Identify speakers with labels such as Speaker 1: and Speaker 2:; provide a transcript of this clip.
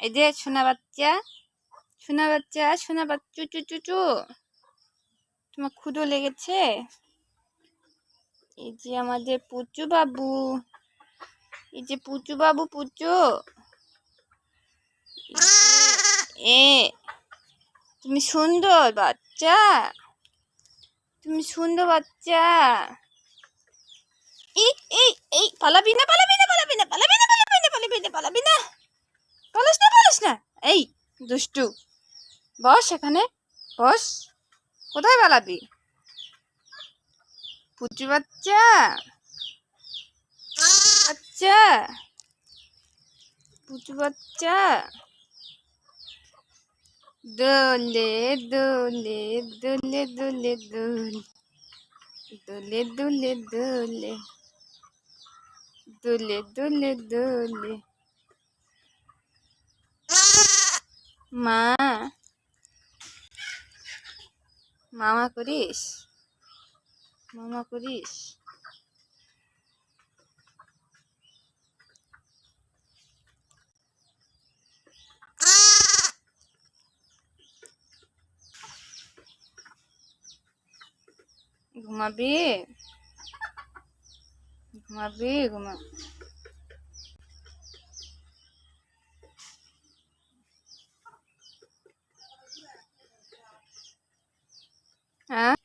Speaker 1: এই যে সোনা বাচ্চা সোনা বাচ্চা, সোনা বাচ্চু, চু চু চু তোমার ক্ষুদো লেগেছে? এই যে আমাদের পুচু বাবু। এই যে পুচু বাবু, পুচু। এ, তুমি সুন্দর বাচ্চা। তুমি সুন্দর বাচ্চা। এই এই এই, পালাবি না, পালাবি না পালাবি না পালাবি না পালাবি না পালাবি না পালাবি না পালাস না পালাস না এই দুষ্টু। বস এখানে। বস, কোথায় পালাবি? পুচু বাচ্চা? বাচ্চা পুচু বাচ্চা? দোলে দোলে দোলে দোলে দোলে। দোলে দোলে দোলে। দোলে দোলে দোলে। মা। মামা করিস? মামা করিস? ঘুমাবি? ঘুমাবি? ঘুমা ¿Ah?